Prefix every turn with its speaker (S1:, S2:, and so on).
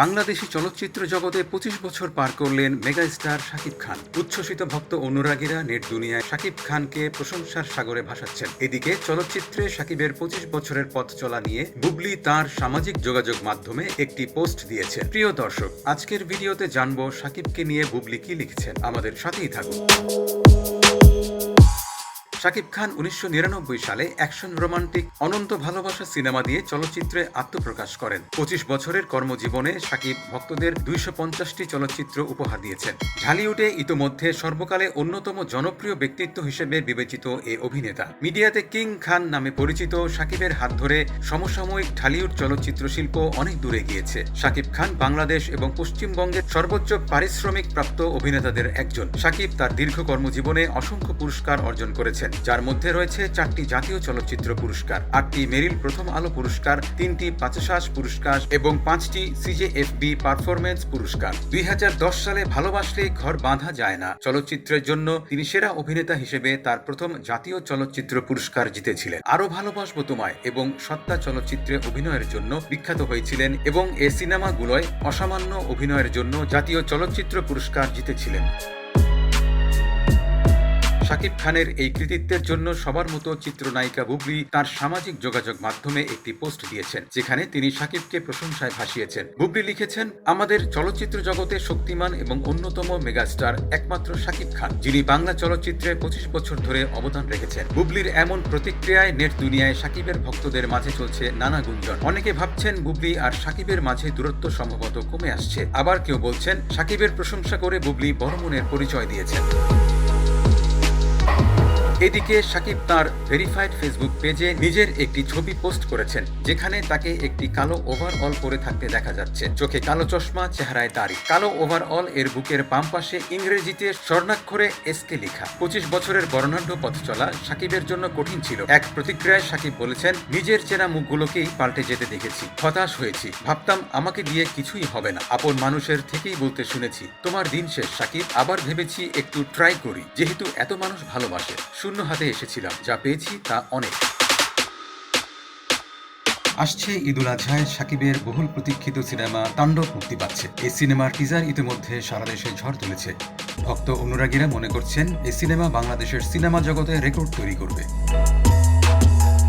S1: বাংলাদেশি চলচ্চিত্র জগতে পঁচিশ বছর পার করলেন মেগা স্টার শাকিব খান। উচ্ছ্বসিত ভক্ত অনুরাগীরা নেট দুনিয়ায় শাকিব খানকে প্রশংসার সাগরে ভাসাচ্ছেন। এদিকে চলচ্চিত্রে শাকিবের পঁচিশ বছরের পথ চলা নিয়ে বুবলি তার সামাজিক যোগাযোগ মাধ্যমে একটি পোস্ট দিয়েছেন। প্রিয় দর্শক, আজকের ভিডিওতে জানব শাকিবকে নিয়ে বুবলি কি লিখছেন। আমাদের সাথেই থাকুন। শাকিব খান উনিশশো নিরানব্বই সালে অ্যাকশন রোমান্টিক অনন্ত ভালোবাসা সিনেমা দিয়ে চলচ্চিত্রে আত্মপ্রকাশ করেন। পঁচিশ বছরের কর্মজীবনে শাকিব ভক্তদের দুইশো পঞ্চাশটি চলচ্চিত্র উপহার দিয়েছেন। ঢালিউডে ইতোমধ্যে সর্বকালে অন্যতম জনপ্রিয় ব্যক্তিত্ব হিসেবে বিবেচিত এ অভিনেতা। মিডিয়াতে কিং খান নামে পরিচিত শাকিবের হাত ধরে সমসাময়িক ঢালিউড চলচ্চিত্র শিল্প অনেক দূরে গিয়েছে। শাকিব খান বাংলাদেশ এবং পশ্চিমবঙ্গের সর্বোচ্চ পারিশ্রমিক প্রাপ্ত অভিনেতাদের একজন। শাকিব তার দীর্ঘ কর্মজীবনে অসংখ্য পুরস্কার অর্জন করেছেন। যার মধ্যে রয়েছে চারটি জাতীয় চলচ্চিত্র পুরস্কার, আটটি মেরিল প্রথম আলো পুরস্কার, তিনটি পাঁচশাস পুরস্কার এবং পাঁচটি সিজেএফবি পারফরমেন্স পুরস্কার। দুই হাজার দশ সালে ভালোবাসলে ঘর বাঁধা যায় না। চলচ্চিত্রের জন্য তিনি সেরা অভিনেতা হিসেবে তার প্রথম জাতীয় চলচ্চিত্র পুরস্কার জিতেছিলেন। আরও ভালোবাসবো তোমায় এবং সত্তা চলচ্চিত্রে অভিনয়ের জন্য বিখ্যাত হয়েছিলেন এবং এ সিনেমাগুলোয় অসামান্য অভিনয়ের জন্য জাতীয় চলচ্চিত্র পুরস্কার জিতেছিলেন। শাকিব খানের এই কৃতিত্বের জন্য সবার মতো চিত্রনায়িকা বুবলি তার সামাজিক যোগাযোগ মাধ্যমে একটি পোস্ট দিয়েছেন, যেখানে তিনি শাকিবকে প্রশংসায় ভাসিয়েছেন। বুবলি লিখেছেন, আমাদের চলচ্চিত্র জগতে শক্তিমান এবং অন্যতম মেগাস্টার একমাত্র শাকিব খান, যিনি বাংলা চলচ্চিত্রে পঁচিশ বছর ধরে অবদান রেখেছেন। বুবলির এমন প্রতিক্রিয়ায় নেট দুনিয়ায় শাকিবের ভক্তদের মাঝে চলছে নানা গুঞ্জন। অনেকে ভাবছেন বুবলি আর শাকিবের মাঝে দূরত্ব সম্ভবত কমে আসছে। আবার কেউ বলছেন শাকিবের প্রশংসা করে বুবলি বড় মনের পরিচয় দিয়েছেন। এদিকে সাকিব তার ভেরিফাইড ফেসবুক পেজে নিজের একটি ছবি পোস্ট করেছেন, যেখানে তাকে একটি কালো ওভারঅল পরে থাকতে দেখা যাচ্ছে। চোখে কালো চশমা, চেহারায় দাড়ি। কালো ওভারঅল এর বুকের বাম পাশে ইংরেজিতে স্বর্ণাক্ষরে এসকে লেখা। পঁচিশ বছরের বর্ণাঢ্য পথ চলা সাকিবের জন্য কঠিন ছিল। এক প্রতিক্রিয়ায় সাকিব বলেছেন, নিজের চেনা মুখগুলোকেই পাল্টে যেতে দেখেছি, হতাশ হয়েছি। ভাবতাম, আমাকে দিয়ে কিছুই হবে না। আপন মানুষের থেকেই বলতে শুনেছি, তোমার দিন শেষ, সাকিব। আবার ভেবেছি একটু ট্রাই করি, যেহেতু এত মানুষ ভালোবাসে। শূন্য হাতে এসেছিলাম, যা পেয়েছি তা অনেক। আসছে ঈদুল আজহায়, সাকিবের বহুল প্রতীক্ষিত সিনেমা তাণ্ডব মুক্তি পাচ্ছে। এই সিনেমার টিজার ইতিমধ্যে সারা দেশে ঝড় তুলেছে। ভক্ত অনুরাগীরা মনে করছেন, এই সিনেমা বাংলাদেশের সিনেমা জগতে রেকর্ড তৈরি করবে।